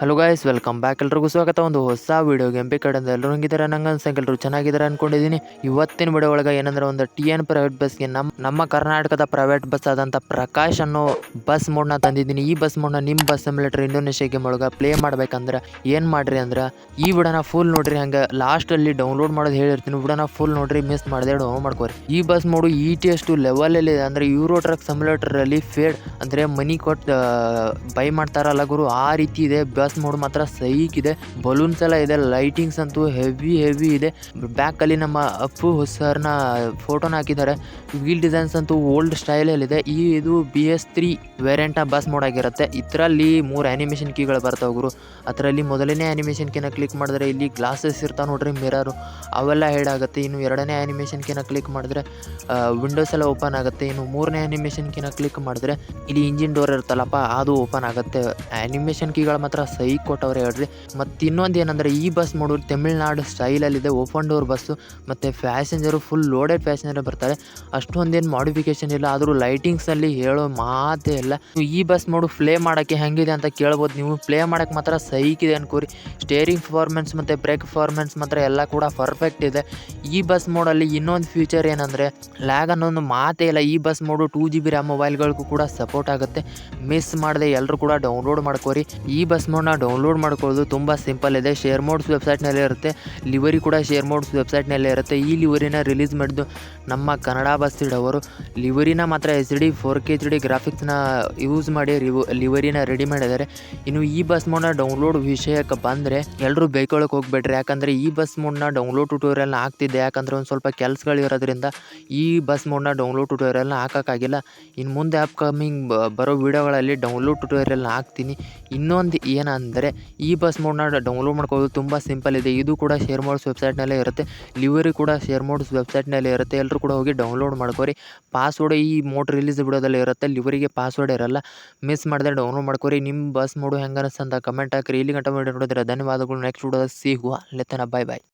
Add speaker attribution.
Speaker 1: Hello guys welcome back ಎಲ್ರಿಗೂ ಸ್ವಾಗತ. ಒಂದು ಹೊಸ ವೀಡಿಯೋ ಗೇಮ್ ಕಡೆಯಿಂದ ಎಲ್ಲರೂ ಹಂಗಿದ್ದಾರೆ ನಂಗೆ ಅನ್ಸಂಗೆ ಎಲ್ಲರೂ ಚೆನ್ನಾಗಿದ್ದಾರೆ ಅನ್ಕೊಂಡಿದ್ದೀನಿ ಇವತ್ತಿನ ವಿಡಿಯೋ ಒಳಗೆ ಏನಂದ್ರೆ ಒಂದು ಟಿ ಎನ್ ಪ್ರೈವೇಟ್ ಬಸ್ಗೆ ನಮ್ಮ ನಮ್ಮ ಕರ್ನಾಟಕದ ಪ್ರೈವೇಟ್ ಬಸ್ ಆದಂಥ ಪ್ರಕಾಶ್ ಅನ್ನೋ ಬಸ್ ಮೋಡ್ನ ತಂದಿದ್ದೀನಿ. ಈ ಬಸ್ ಮೋಡ್ನ ನಿಮ್ಮ ಬಸ್ ಸಿಮ್ಯುಲೇಟರ್ ಇಂಡೋನೇಷ್ಯಾ ಗೇಮ್ ಒಳಗೆ ಪ್ಲೇ ಮಾಡ್ಬೇಕಂದ್ರೆ ಏನು ಮಾಡ್ರಿ ಅಂದ್ರೆ, ಈ ವಿಡೋನ ಫುಲ್ ನೋಡ್ರಿ. ಹಂಗೆ ಲಾಸ್ಟಲ್ಲಿ ಡೌನ್ಲೋಡ್ ಮಾಡೋದು ಹೇಳಿರ್ತೀನಿ. ವಿಡೋನ ಫುಲ್ ನೋಡ್ರಿ ಮಿಸ್ ಮಾಡಿದೆ ಡೌನ್ಲೋಡ್ ಮಾಡ್ಕೋರಿ. ಈ ಬಸ್ ಮೋಡು ಇ ಟಿ ಎಷ್ಟು ಲೆವೆಲಲ್ಲಿ ಇದೆ. ಅಂದರೆ ಯೂರೋ ಟ್ರಕ್ ಸಿಮ್ಯುಲೇಟರಲ್ಲಿ ಫೇಡ್ ಅಂದರೆ ಮನಿ ಕೊಟ್ಟು ಬೈ ಮಾಡ್ತಾರಲ್ಲ ಗುರು, ಆ ರೀತಿ ಇದೆ. ಮೋಡ್ ಮಾತ್ರ ಸೈಕ್ ಇದೆ ಬಲೂನ್ಸ್ ಎಲ್ಲ ಇದೆ ಲೈಟಿಂಗ್ಸ್ ಅಂತೂ ಹೆವಿ ಹೆವಿ ಇದೆ. ಬ್ಯಾಕ್ ಅಲ್ಲಿ ನಮ್ಮ ಅಪ್ಪು ಸರ್ನ ಫೋಟೋನ ಹಾಕಿದ್ದಾರೆ. ವೀಲ್ ಡಿಸೈನ್ಸ್ ಅಂತೂ ಓಲ್ಡ್ ಸ್ಟೈಲ್ ಅಲ್ಲಿ ಇದೆ ಈ ಇದು B S three variant bus mod ಆಗಿರುತ್ತೆ. ಇದರಲ್ಲಿ ಮೂರು ಆ್ಯನಿಮೇಷನ್ ಕೀಗಳು ಬರ್ತಾವೆ ಗುರು. ಅದರಲ್ಲಿ ಮೊದಲನೇ ಅನಿಮೇಷನ್ ಕಿನ ಕ್ಲಿಕ್ ಮಾಡಿದ್ರೆ ಇಲ್ಲಿ ಗ್ಲಾಸಸ್ ಇರ್ತಾವೆ ನೋಡ್ರಿ ಮಿರರು ಅವೆಲ್ಲ ಹೇಡ್ ಆಗುತ್ತೆ. ಇನ್ನು ಎರಡನೇ ಆ್ಯನಿಮೇಷನ್ ಕಿನ ಕ್ಲಿಕ್ ಮಾಡಿದ್ರೆ ವಿಂಡೋಸ್ ಎಲ್ಲ ಓಪನ್ ಆಗುತ್ತೆ. ಇನ್ನು ಮೂರನೇ ಆ್ಯನಿಮೇಷನ್ ಕಿನ ಕ್ಲಿಕ್ ಮಾಡಿದ್ರೆ, ಇಲ್ಲಿ ಇಂಜಿನ್ ಡೋರ್ ಇರುತ್ತಲ್ಲಪ್ಪ, ಅದು ಓಪನ್ ಆಗುತ್ತೆ. ಆ್ಯನಿಮೇಷನ್ ಕೀಗಳು ಮಾತ್ರ ಸೈ ಕೊಟ್ಟವ್ರೆ ಹೇಳ್ರಿ. ಮತ್ತು ಇನ್ನೊಂದು ಏನಂದರೆ, ಈ ಬಸ್ ನೋಡು ತಮಿಳ್ನಾಡು ಸ್ಟೈಲಲ್ಲಿದೆ ಓಪನ್ ಡೋರ್ ಬಸ್ಸು ಮತ್ತು ಪ್ಯಾಸೆಂಜರು ಫುಲ್ ಲೋಡೆಡ್ ಪ್ಯಾಸೆಂಜರ್ ಬರ್ತಾರೆ. ಅಷ್ಟೊಂದೇನು ಮಾಡಿಫಿಕೇಶನ್ ಇಲ್ಲ. ಆದರೂ ಲೈಟಿಂಗ್ಸಲ್ಲಿ ಹೇಳೋ ಮಾತೇ ಇಲ್ಲ. ಈ ಬಸ್ ನೋಡು ಪ್ಲೇ ಮಾಡೋಕ್ಕೆ ಹೆಂಗಿದೆ ಅಂತ ಕೇಳ್ಬೋದು. ನೀವು ಪ್ಲೇ ಮಾಡೋಕ್ಕೆ ಮಾತ್ರ ಸೈಕಿದೆ ಅನ್ಕೋರಿ. ಸ್ಟೇರಿಂಗ್ ಪರ್ಫಾರ್ಮೆನ್ಸ್ ಮತ್ತು ಬ್ರೇಕ್ ಪರ್ಫಾರ್ಮೆನ್ಸ್ ಮಾತ್ರ ಎಲ್ಲ ಕೂಡ ಪರ್ಫೆಕ್ಟ್ ಇದೆ. ಈ ಬಸ್ ಮೋಡಲ್ಲಿ ಇನ್ನೊಂದು ಫ್ಯೂಚರ್ ಏನಂದರೆ ಲ್ಯಾಗ್ ಅನ್ನೋದು ಮಾತೇ ಇಲ್ಲ. ಈ bus mod two G B RAM ಮೊಬೈಲ್ಗಳಿಗೂ ಕೂಡ ಸಪೋರ್ಟ್ ಆಗುತ್ತೆ. ಮಿಸ್ ಮಾಡದೆ ಎಲ್ಲರೂ ಕೂಡ ಡೌನ್ಲೋಡ್ ಮಾಡ್ಕೋರಿ. ಈ ಬಸ್ ಮೋಡ್ನ ಡೌನ್ಲೋಡ್ ಮಾಡ್ಕೊಳ್ಳೋದು ತುಂಬ ಸಿಂಪಲ್ ಇದೆ. ಶೇರ್ ಮೋಡ್ಸ್ ವೆಬ್ಸೈಟ್ನಲ್ಲೇ ಇರುತ್ತೆ. ಲಿವರಿ ಕೂಡ ಶೇರ್ ಮೋಡ್ಸ್ ವೆಬ್ಸೈಟ್ನಲ್ಲೇ ಇರುತ್ತೆ. ಈ ಲಿವರಿನ ರಿಲೀಸ್ ಮಾಡಿದ್ದು ನಮ್ಮ ಕನ್ನಡ ಬಸ್ ಇಡವರು ಲಿವರಿನ ಮಾತ್ರ H D four K H D ಗ್ರಾಫಿಕ್ಸ್ನ use ಮಾಡಿ ರಿವು ಲಿವರಿನ ರೆಡಿ ಮಾಡಿದ್ದಾರೆ. ಇನ್ನು ಈ ಬಸ್ ಮೋಡ್ನ ಡೌನ್ಲೋಡ್ ವಿಷಯಕ್ಕೆ ಬಂದರೆ ಎಲ್ಲರೂ ಬೈಕೊಳಕ್ಕೆ ಹೋಗ್ಬೇಡ್ರಿ. ಯಾಕಂದರೆ ಈ ಬಸ್ ಮೋಡ್ನ ಡೌನ್ಲೋಡ್ ಟ್ಯೂಟೋರಿಯಲ್ನ ಹಾಕ್ತಿದ್ದೆ ಯಾಕಂದರೆ ಒಂದು ಸ್ವಲ್ಪ ಕೆಲಸಗಳಿರೋದ್ರಿಂದ ಈ ಬಸ್ ಮೋಡ್ನ ಡೌನ್ಲೋಡ್ ಟ್ಯೂಟೋರಿಯಲ್ನ ಹಾಕೋಕ್ಕಾಗಿಲ್ಲ. ಇನ್ನು ಮುಂದೆ ಅಪ್ಕಮಿಂಗ್ ಬರೋ ವೀಡಿಯೋಗಳಲ್ಲಿ ಡೌನ್ಲೋಡ್ ಟ್ಯೂಟೋರಿಯಲ್ನ ಹಾಕ್ತೀನಿ. ಇನ್ನೊಂದು ಏನಂದರೆ ಈ ಬಸ್ ಮೋಡ್ನ ಡೌನ್ಲೋಡ್ ಮಾಡ್ಕೊಳ್ಳೋದು ತುಂಬ ಸಿಂಪಲ್ ಇದೆ. ಇದು ಕೂಡ ಶೇರ್ ಮೋಡ್ಸ್ ವೆಬ್ಸೈಟ್ನಲ್ಲೇ ಇರುತ್ತೆ. ಲಿವರಿ ಕೂಡ ಶೇರ್ ಮೋಡ್ಸ್ ವೆಬ್ಸೈಟ್ನಲ್ಲೇ ಇರುತ್ತೆ. ಎಲ್ಲರೂ ಕೂಡ ಹೋಗಿ ಡೌನ್ಲೋಡ್ ಮಾಡ್ಕೋರಿ. ಪಾಸ್ವರ್ಡ್ ಈ ಮೋಡ್ ರಿಲೀಸ್ ಬಿಡೋದಲ್ಲೇ ಇರುತ್ತೆ. ಲಿವರಿಗೆ ಪಾಸ್ವರ್ಡ್ ಇರಲ್ಲ. ಮಿಸ್ ಮಾಡದೆ ಡೌನ್ಲೋಡ್ ಮಾಡ್ಕೋರಿ. ನಿಮ್ಮ ಬಸ್ ಮೋಡು ಹೆಂಗೆ ಅಂತ ಕಮೆಂಟ್ ಹಾಕಿರಿ. ಇಲ್ಲಿ ಗಂಟೆ ಮಾಡಿ ನೋಡಿದ್ರೆ ಧನ್ಯವಾದಗಳು. ನೆಕ್ಸ್ಟ್ ವಿಡಿಯೋದಲ್ಲಿ ಸಿಗುವ. ಅಲ್ಲೇ ಬಾಯ್ ಬಾಯ್